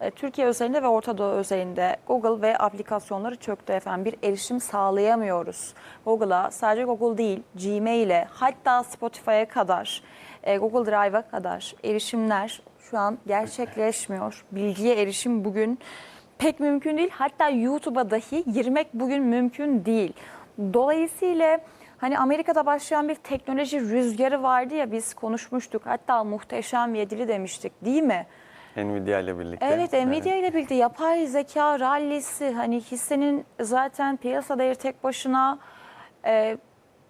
e, Türkiye özelinde ve Orta Doğu özelinde Google ve aplikasyonları çöktü efendim. Bir erişim sağlayamıyoruz. Google'a sadece Google değil Gmail'e hatta Spotify'a kadar e, Google Drive'a kadar erişimler şu an gerçekleşmiyor. Bilgiye erişim bugün pek mümkün değil. Hatta YouTube'a dahi girmek bugün mümkün değil. Dolayısıyla hani Amerika'da başlayan bir teknoloji rüzgarı vardı ya biz konuşmuştuk. Hatta muhteşem yedili demiştik değil mi? Nvidia ile birlikte. Evet Nvidia ile birlikte yapay zeka rallisi hani hissenin zaten piyasa değeri tek başına e,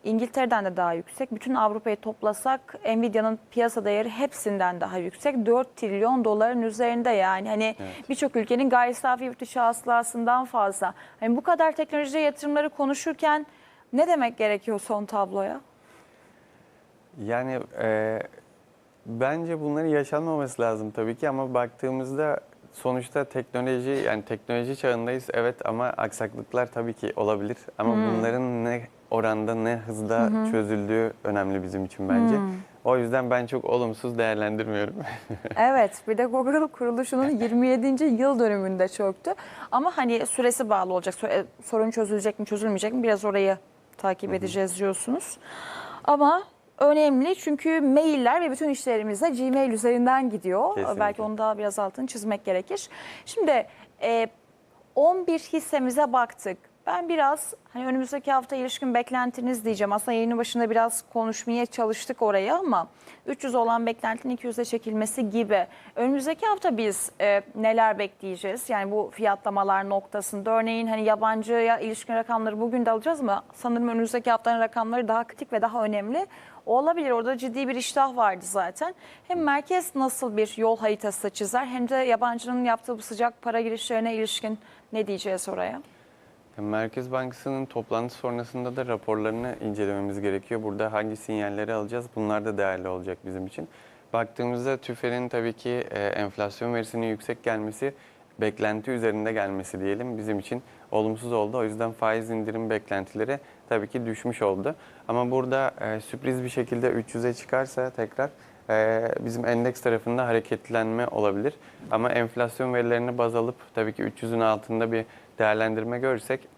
İngiltere'den de daha yüksek. Bütün Avrupa'yı toplasak Nvidia'nın piyasa değeri hepsinden daha yüksek. 4 trilyon doların üzerinde yani. Hani birçok ülkenin gayri safi yurt dışı hasılasından fazla. Hani bu kadar teknoloji yatırımları konuşurken ne demek gerekiyor son tabloya? Yani e, bence bunların yaşanmaması lazım tabii ki ama baktığımızda sonuçta teknoloji yani teknoloji çağındayız evet ama aksaklıklar tabii ki olabilir ama bunların ne oranda ne hızda çözüldüğü önemli bizim için bence. O yüzden ben çok olumsuz değerlendirmiyorum. Evet bir de Google kuruluşunun 27. yıl dönümünde çöktü. Ama hani süresi bağlı olacak. E, Sorun çözülecek mi çözülmeyecek mi biraz orayı takip edeceğiz diyorsunuz. Ama önemli çünkü mailler ve bütün işlerimiz de Gmail üzerinden gidiyor. Kesinlikle. Belki onu daha biraz altını çizmek gerekir. Şimdi e, 11 hissemize baktık. Ben biraz hani önümüzdeki hafta ilişkin beklentiniz diyeceğim. Aslında yayının başında biraz konuşmaya çalıştık oraya ama 300 olan beklentinin 200'e çekilmesi gibi. Önümüzdeki hafta biz e, neler bekleyeceğiz? Yani bu fiyatlamalar noktasında örneğin hani yabancıya ilişkin rakamları bugün de alacağız mı? Sanırım önümüzdeki haftanın rakamları daha kritik ve daha önemli. O olabilir. Orada ciddi bir iştah vardı zaten. Hem merkez nasıl bir yol haritası çizer hem de yabancının yaptığı bu sıcak para girişlerine ilişkin ne diyeceğiz oraya? Merkez Bankası'nın toplantı sonrasında da raporlarını incelememiz gerekiyor. Burada hangi sinyalleri alacağız? Bunlar da değerli olacak bizim için. Baktığımızda TÜFE'nin tabii ki e, enflasyon verisinin yüksek gelmesi, beklenti üzerinde gelmesi diyelim bizim için olumsuz oldu. O yüzden faiz indirim beklentileri tabii ki düşmüş oldu. Ama burada e, sürpriz bir şekilde 300'e çıkarsa tekrar e, bizim endeks tarafında hareketlenme olabilir. Ama enflasyon verilerini baz alıp tabii ki 300'ün altında bir değerlendirme görürsek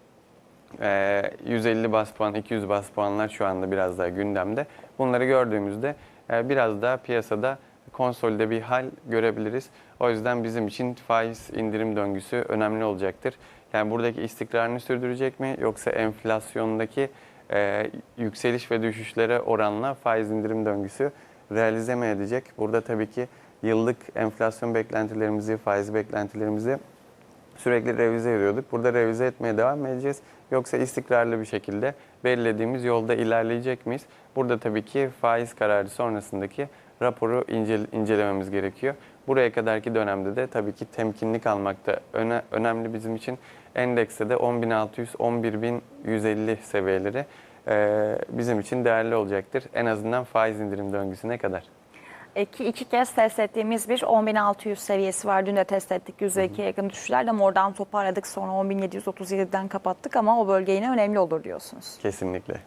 ee, 150 bas puan, 200 bas puanlar şu anda biraz daha gündemde. Bunları gördüğümüzde e, biraz daha piyasada konsolide bir hal görebiliriz. O yüzden bizim için faiz indirim döngüsü önemli olacaktır. Yani buradaki istikrarını sürdürecek mi yoksa enflasyondaki e, yükseliş ve düşüşlere oranla faiz indirim döngüsü realize mi edecek? Burada tabii ki yıllık enflasyon beklentilerimizi, faiz beklentilerimizi sürekli revize ediyorduk. Burada revize etmeye devam edeceğiz? Yoksa istikrarlı bir şekilde belirlediğimiz yolda ilerleyecek miyiz? Burada tabii ki faiz kararı sonrasındaki raporu incel- incelememiz gerekiyor. Buraya kadarki dönemde de tabii ki temkinli kalmak da öne- önemli bizim için. Endekste de 10.600-11.150 seviyeleri eee, bizim için değerli olacaktır. En azından faiz indirim döngüsüne kadar. İki, iki kez test ettiğimiz bir 10.600 seviyesi var. Dün de test ettik. %2'ye yakın düşüşlerle oradan toparladık. Sonra 10.737'den kapattık ama o bölge yine önemli olur diyorsunuz. Kesinlikle.